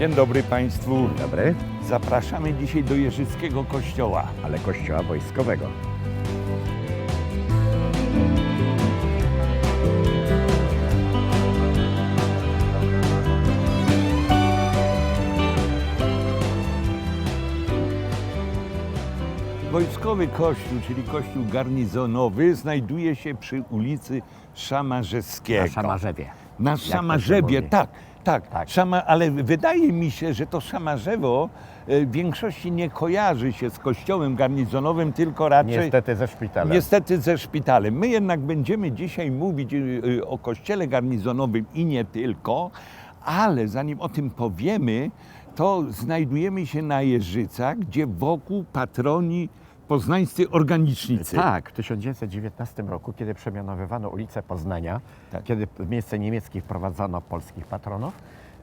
Dzień dobry Państwu. Dobry, Zapraszamy dzisiaj do Jeżyckiego Kościoła. ale kościoła wojskowego. Wojskowy Kościół, czyli Kościół garnizonowy, znajduje się przy ulicy Szamarzewskiego. Na Szamarzewie. Na Jak mówi. tak, tak. Tak. Szama, ale wydaje mi się, że to Szamarzewo e, w większości nie kojarzy się z kościołem garnizonowym, tylko raczej Niestety ze szpitalem. Niestety ze szpitalem. My jednak będziemy dzisiaj mówić y, o kościele garnizonowym i nie tylko, ale zanim o tym powiemy, to znajdujemy się na Jeżycach, gdzie wokół patroni poznańscy organicznicy. Tak, w 1919 roku, kiedy przemianowywano ulicę Poznania, Tak. kiedy w miejsce niemieckich wprowadzono polskich patronów,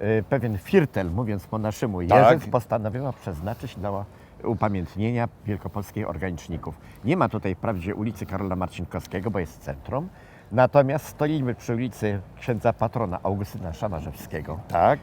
y, pewien Firtel, mówiąc po naszemu, Tak. Jeżyc postanowiono przeznaczyć dla upamiętnienia wielkopolskich organiczników. Nie ma tutaj wprawdzie ulicy Karola Marcinkowskiego, bo jest centrum, natomiast stoimy przy ulicy księdza patrona Augustyna Szamarzewskiego. Tak.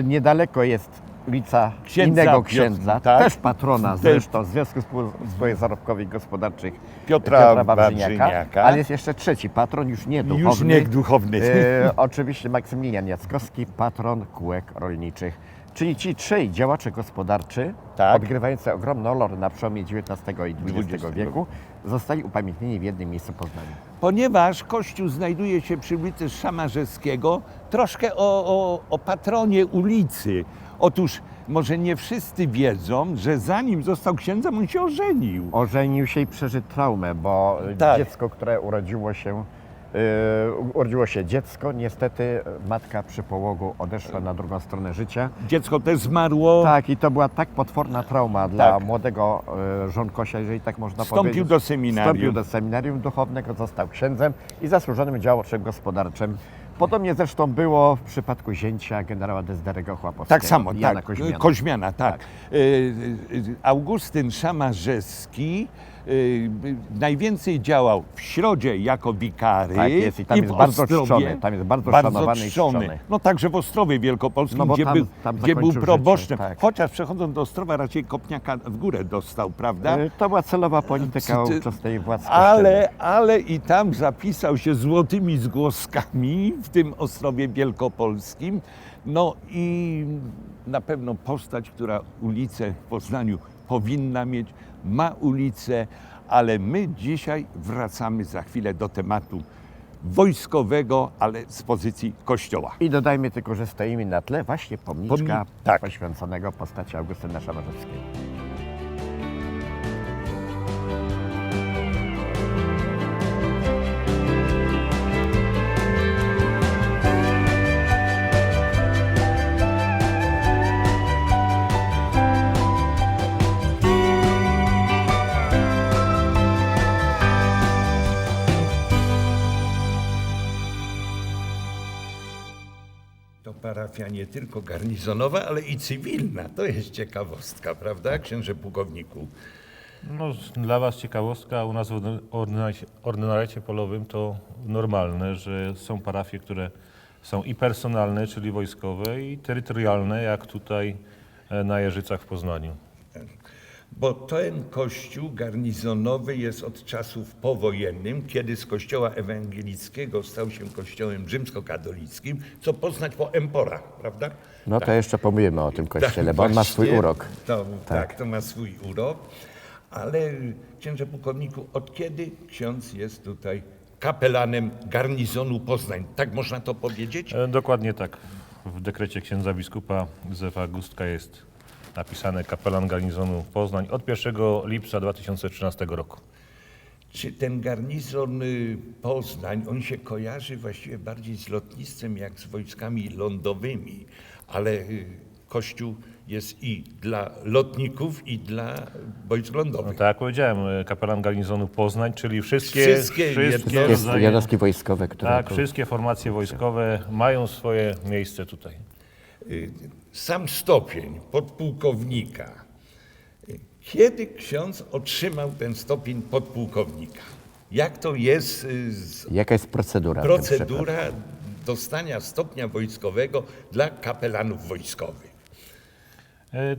Y, niedaleko jest ulica Księdza innego Piotr- księdza, tak. też patrona zresztą Związku Spół- Spółek Zarobkowych Gospodarczych Piotra Wawrzyniaka. ale jest jeszcze trzeci patron, już nie duchowny. Już nie duchowny. E, oczywiście Maksymilian Jackowski, patron kółek rolniczych. Czyli ci trzej działacze gospodarczy, Tak. odgrywający ogromną rolę na przełomie XIX i XX XX. wieku, zostali upamiętnieni w jednym miejscu Poznania. Ponieważ kościół znajduje się przy ulicy Szamarzewskiego, troszkę o, o, o patronie ulicy. Otóż może nie wszyscy wiedzą, że zanim został księdzem, on się ożenił. Ożenił się i przeżył traumę, bo Tak. dziecko, które urodziło się, e, urodziło się dziecko, niestety matka przy połogu odeszła na drugą stronę życia. Dziecko też zmarło. Tak, i to była tak potworna trauma dla Tak. młodego e, żonkosia, jeżeli tak można Wstąpił powiedzieć. do seminarium. Wstąpił do seminarium duchownego, został księdzem i zasłużonym działaczem gospodarczym. Podobnie zresztą było w przypadku zięcia generała Dezderego Chłapowskiego. Tak samo, Jana tak. Koźmiana. Koźmiana, tak. Tak. Y, y, Augustyn Szamarzewski y, najwięcej działał w Środzie jako wikary Tak jest i tam jest w bardzo czczony, tam jest bardzo szanowany i czczony. No także w Ostrowie Wielkopolskim, No bo gdzie, tam- był, tam gdzie był proboszczem. tak. Chociaż przechodząc do Ostrowa raczej kopniaka w górę dostał, prawda? E, To była celowa polityka Ty- ówczesnej władzy Ale, ale i tam zapisał się złotymi zgłoskami w tym Ostrowie Wielkopolskim. No i na pewno postać, która ulicę w Poznaniu powinna mieć, ma ulicę, ale my dzisiaj wracamy za chwilę do tematu wojskowego, ale z pozycji kościoła. I dodajmy tylko, że stoimy na tle właśnie pomniczka Pomni- tak. poświęconego postaci Augustyna Szamarzewskiego. Tylko garnizonowa, ale i cywilna. To jest ciekawostka, prawda, księże pułkowniku? No, dla Was ciekawostka, u nas w ordynariacie polowym to normalne, że są parafie, które są i personalne, czyli wojskowe, i terytorialne, jak tutaj e, na Jeżycach w Poznaniu. Bo ten kościół garnizonowy jest od czasów powojennym, kiedy z kościoła ewangelickiego stał się kościołem rzymskokatolickim, co poznać po Empora, prawda? No to jeszcze pomówimy o tym kościele, bo on ma swój urok. To, tak. Tak. to ma swój urok. Ale księże pułkowniku, od kiedy ksiądz jest tutaj kapelanem garnizonu Poznań? Tak można to powiedzieć? E, Dokładnie tak. W dekrecie księdza biskupa Józefa Gustka jest napisane kapelan garnizonu Poznań od 1 lipca 2013 roku. Czy ten garnizon y, Poznań, on się kojarzy właściwie bardziej z lotnictwem jak z wojskami lądowymi, ale y, Kościół jest i dla lotników, i dla wojsk No lądowych. tak jak powiedziałem, e, kapelan garnizonu Poznań, czyli wszystkie, Wszystkie wszystkie, rodzaje- wojskowe, które... Tak, wszystkie formacje wojskowe mają swoje miejsce tutaj. Y, Sam stopień podpułkownika. Kiedy ksiądz otrzymał ten stopień podpułkownika? Jak to jest y, z Jaka jest procedura? w tym przypadku? procedura dostania stopnia wojskowego dla kapelanów wojskowych? E,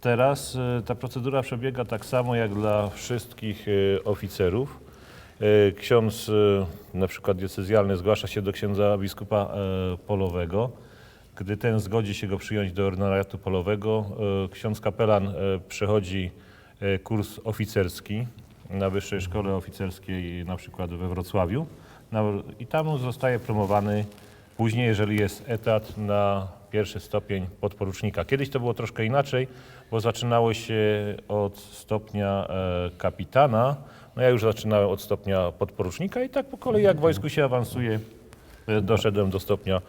Teraz e, ta procedura przebiega tak samo jak dla wszystkich e, oficerów. Ksiądz na przykład diecezjalny zgłasza się do księdza biskupa polowego. Gdy ten zgodzi się go przyjąć do ordynariatu polowego, e, ksiądz kapelan e, przechodzi e, kurs oficerski na Wyższej Szkole Oficerskiej na przykład we Wrocławiu i tam zostaje promowany Później, jeżeli jest etat na pierwszy stopień podporucznika. Kiedyś to było troszkę inaczej, bo zaczynało się od stopnia kapitana. No ja już zaczynałem od stopnia podporucznika i tak po kolei jak w wojsku się awansuje, doszedłem do stopnia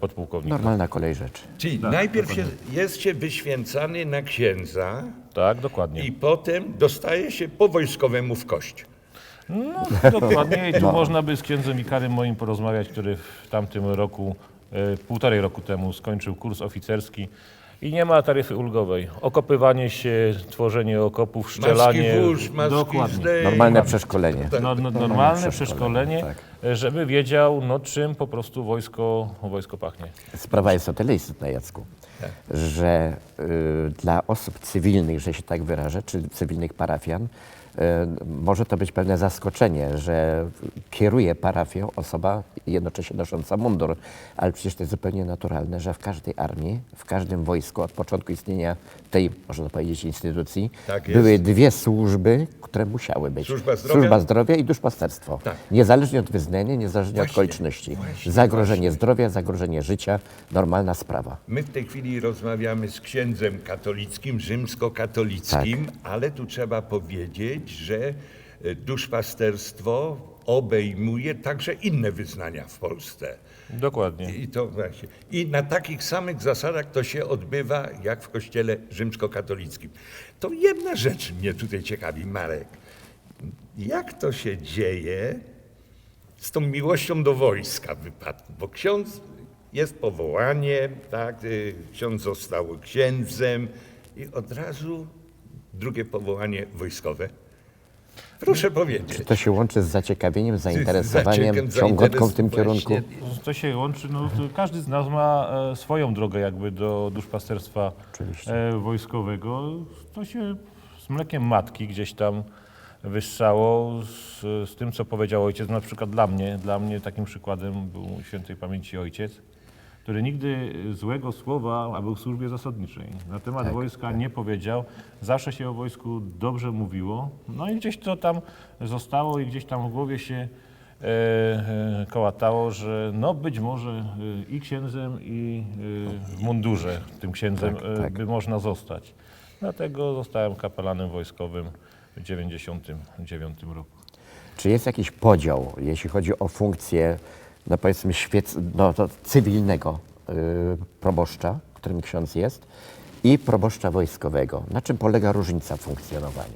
podpułkownika. Normalna kolej rzeczy. Czyli najpierw się, jest się wyświęcany na księdza Tak, dokładnie. i potem dostaje się po wojskowemu w kość. No, dokładnie. I tu można by z księdzem Ikarym moim porozmawiać, który w tamtym roku, e, półtorej roku temu skończył kurs oficerski i nie ma taryfy ulgowej. Okopywanie się, tworzenie okopów, Maski szczelanie. maski dokładnie. zdejm. Normalne przeszkolenie. No, no, normalne przeszkolenie, przeszkolenie, tak. żeby wiedział, no, czym po prostu wojsko, wojsko pachnie. Sprawa jest o tyle istotna, Jacku, że y, dla osób cywilnych, że się tak wyrażę, czy cywilnych parafian, może to być pewne zaskoczenie, że kieruje parafią osoba jednocześnie nosząca mundur, ale przecież to jest zupełnie naturalne, że w każdej armii, w każdym wojsku od początku istnienia tej, można powiedzieć, instytucji, Tak były dwie służby, które musiały być. Służba zdrowia? Służba zdrowia i duszpasterstwo. Tak. Niezależnie od wyznania, niezależnie od Właśnie, okoliczności. właśnie, zagrożenie zdrowia, zagrożenie życia, normalna sprawa. My w tej chwili rozmawiamy z księdzem katolickim, rzymskokatolickim, ale tu trzeba powiedzieć, że e, duszpasterstwo obejmuje także inne wyznania w Polsce. Dokładnie. I to właśnie. I na takich samych zasadach to się odbywa jak w kościele rzymskokatolickim. To jedna rzecz mnie tutaj ciekawi, Marek. Jak to się dzieje z tą miłością do wojska wypadku? Bo ksiądz jest powołanie, tak, y, ksiądz został księdzem i od razu drugie powołanie wojskowe. Proszę powiedzieć. To się łączy z zaciekawieniem, zainteresowaniem, ciągotką w tym kierunku. właśnie. To się łączy, no, to każdy z nas ma e, swoją drogę jakby do duszpasterstwa e, wojskowego. To się z mlekiem matki gdzieś tam wyższało z, z tym, co powiedział ojciec. Na przykład dla mnie, dla mnie takim przykładem był świętej pamięci ojciec, który nigdy złego słowa, a był w służbie zasadniczej, na temat Tak, wojska nie powiedział. Zawsze się o wojsku dobrze mówiło. No i gdzieś to tam zostało i gdzieś tam w głowie się e, e, kołatało, że no być może e, i księdzem, i e, w mundurze tym księdzem Tak, e, tak. by można zostać. Dlatego zostałem kapelanem wojskowym w 1999 roku. Czy jest jakiś podział, jeśli chodzi o funkcję, no powiedzmy, świec, no, to cywilnego y, proboszcza, którym ksiądz jest, i proboszcza wojskowego? Na czym polega różnica w funkcjonowaniu?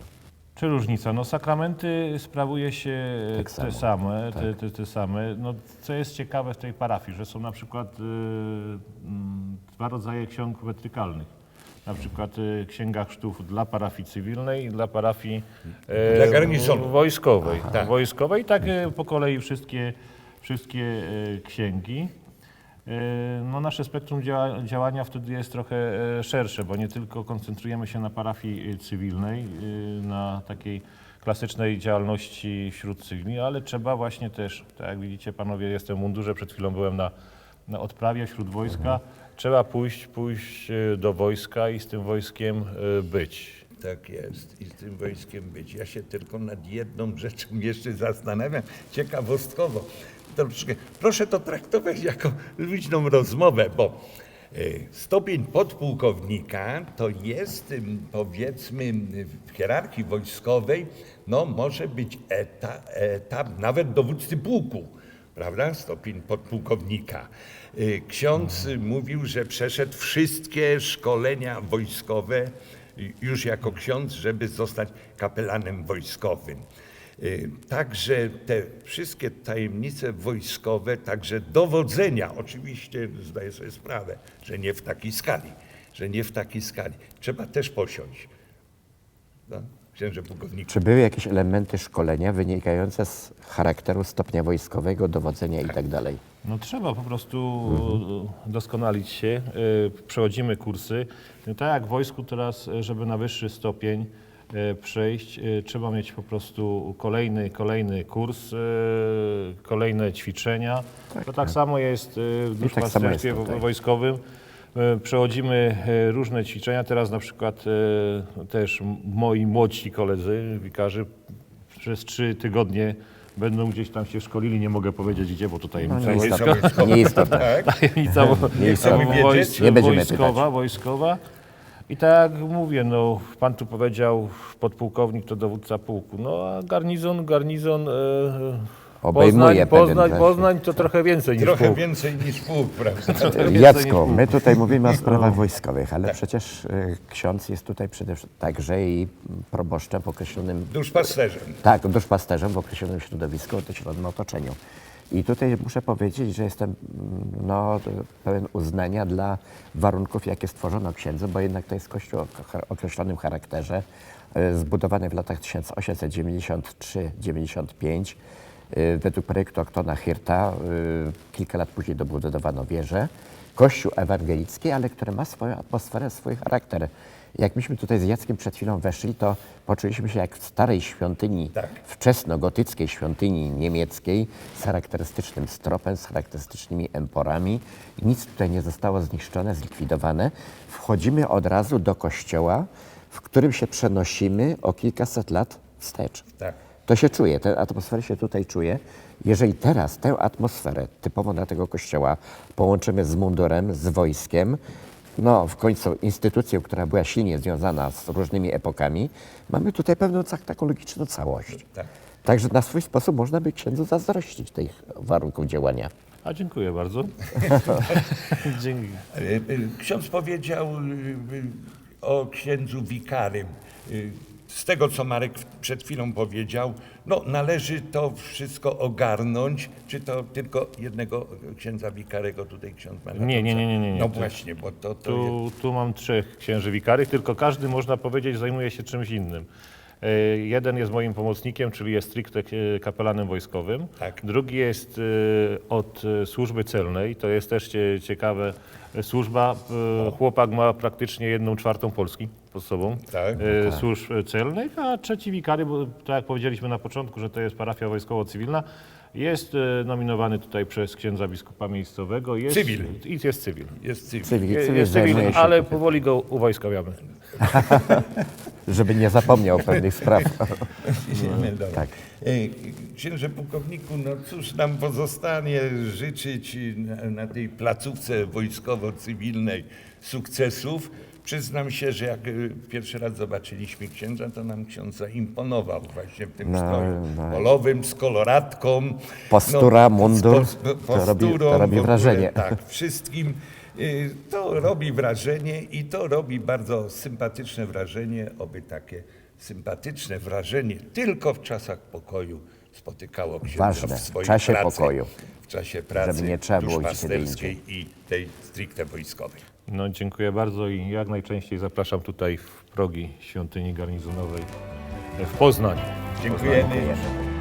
Czy różnica? No sakramenty sprawuje się Tak te samo, same, te, te, te same. No, co jest ciekawe w tej parafii, że są na przykład y, mm, dwa rodzaje ksiąg wetrykalnych. Na przykład y, księga chrztów dla parafii cywilnej i dla parafii e, Dla garnizonu. wojskowej. tak. Wojskowej, tak y, po kolei wszystkie, wszystkie y, księgi. E, No, nasze spektrum dzia- działania wtedy jest trochę e, szersze, bo nie tylko koncentrujemy się na parafii e, cywilnej, e, na takiej klasycznej działalności wśród cywili, ale trzeba właśnie też, tak jak widzicie panowie, jestem w mundurze, przed chwilą byłem na, na odprawie wśród wojska, trzeba pójść, pójść e, do wojska i z tym wojskiem e, być. Tak jest i z tym wojskiem być. Ja się tylko nad jedną rzeczą jeszcze zastanawiam, ciekawostkowo. Troszkę, proszę to traktować jako luźną rozmowę, bo y, stopień podpułkownika to jest, powiedzmy, w hierarchii wojskowej, no może być eta, etap nawet dowódcy pułku, prawda? Stopień podpułkownika. Y, Ksiądz y, mówił, że przeszedł wszystkie szkolenia wojskowe już jako ksiądz, żeby zostać kapelanem wojskowym. Y, Także te wszystkie tajemnice wojskowe, także dowodzenia, oczywiście zdaję sobie sprawę, że nie w takiej skali, że nie w takiej skali. Trzeba też posiąść. No, księże pułkowniku. Czy były jakieś elementy szkolenia wynikające z charakteru stopnia wojskowego, dowodzenia i tak dalej? No trzeba po prostu e, doskonalić się. E, Przechodzimy kursy. Tak jak w wojsku teraz, żeby na wyższy stopień e, przejść, e, trzeba mieć po prostu kolejny, kolejny kurs, e, kolejne ćwiczenia. to tak samo jest e, w tak samo jest duszpasterstwie tutaj. wojskowym. Przechodzimy różne ćwiczenia. Teraz na przykład też moi młodsi koledzy, wikarze, przez trzy tygodnie będą gdzieś tam się szkolili. Nie mogę powiedzieć gdzie, bo tutaj No, tajemnica nieistotne. Nieistotne. tajemnica, wo- chcemy wojs- Nie wojskowa, wojskowa. I tak jak mówię, no, pan tu powiedział, podpułkownik to dowódca pułku. No a garnizon, garnizon. E, Obejmuje Poznań, pewien Poznań. Poznań to trochę więcej niż Trochę pułk. więcej niż pułk, prawda? Jacku, my tutaj mówimy o sprawach wojskowych, ale przecież y, ksiądz jest tutaj przede wszystkim także i proboszczem w określonym Duszpasterzem. Tak, duszpasterzem w określonym środowisku, określonym otoczeniu. I tutaj muszę powiedzieć, że jestem mm, no, pełen uznania dla warunków, jakie stworzono księdzu, bo jednak to jest kościół o określonym charakterze, e, zbudowany w latach 1893-95 e, według projektu Oktona Hirta. e, Kilka lat później dobudowano wieżę. Kościół ewangelicki, ale który ma swoją atmosferę, swój charakter. Jak myśmy tutaj z Jackiem przed chwilą weszli, to poczuliśmy się jak w starej świątyni, Tak. wczesnogotyckiej świątyni niemieckiej z charakterystycznym stropem, z charakterystycznymi emporami. Nic tutaj nie zostało zniszczone, zlikwidowane. Wchodzimy od razu do kościoła, w którym się przenosimy o kilkaset lat wstecz. Tak. To się czuje, tę atmosferę się tutaj czuje. Jeżeli teraz tę atmosferę typową dla tego kościoła połączymy z mundurem, z wojskiem, no w końcu instytucją, która była silnie związana z różnymi epokami, mamy tutaj pewną tak- taką logiczną całość. Tak. Także na swój sposób można by księdzu zazdrościć tych warunków działania. A dziękuję bardzo. Dzięki. E, e, Ksiądz powiedział e, e, o księdzu wikarym. Z tego, co Marek przed chwilą powiedział, no należy to wszystko ogarnąć. Czy to tylko jednego księdza wikarego tutaj ksiądz Marek? Nie, nie, nie, nie, nie, nie. No właśnie, bo to, to jest... Tu, tu mam trzech księży wikarych, tylko każdy, można powiedzieć, zajmuje się czymś innym. E, Jeden jest moim pomocnikiem, czyli jest stricte e, kapelanem wojskowym. Tak. Drugi jest e, od e, służby celnej. To jest też cie- ciekawe e, służba. E, Chłopak ma praktycznie jedną czwartą Polski pod sobą. Tak. e, Służb celnych, a trzeci wikary, bo tak jak powiedzieliśmy na początku, że to jest parafia wojskowo-cywilna, jest e, nominowany tutaj przez księdza biskupa miejscowego. Jest, Cywil. I jest cywil. Jest cywil. Cywil, Je- cywil Jest cywil, ale powoli go uwojskowiamy. żeby nie zapomniał pewnych spraw. Dalej. tak. E, Księże pułkowniku, no cóż nam pozostanie życzyć na, na tej placówce wojskowo-cywilnej sukcesów. Przyznam się, że jak e, pierwszy raz zobaczyliśmy księdza, to nam ksiądz zaimponował właśnie w tym No, stroju no. polowym, z koloratką. Postura, z mundur, to posturą, robi- to robi w ogóle, wrażenie. Tak, wszystkim. Y, To robi wrażenie i to robi bardzo sympatyczne wrażenie, oby takie sympatyczne wrażenie tylko w czasach pokoju spotykało księdza Ważne, w w swojej czasie pracy, pokoju. W czasie pracy Żeby nie trzeba było i tej stricte wojskowej. No, dziękuję bardzo i jak najczęściej zapraszam tutaj w progi świątyni garnizonowej w Poznaniu. Dziękujemy. Dziękujemy.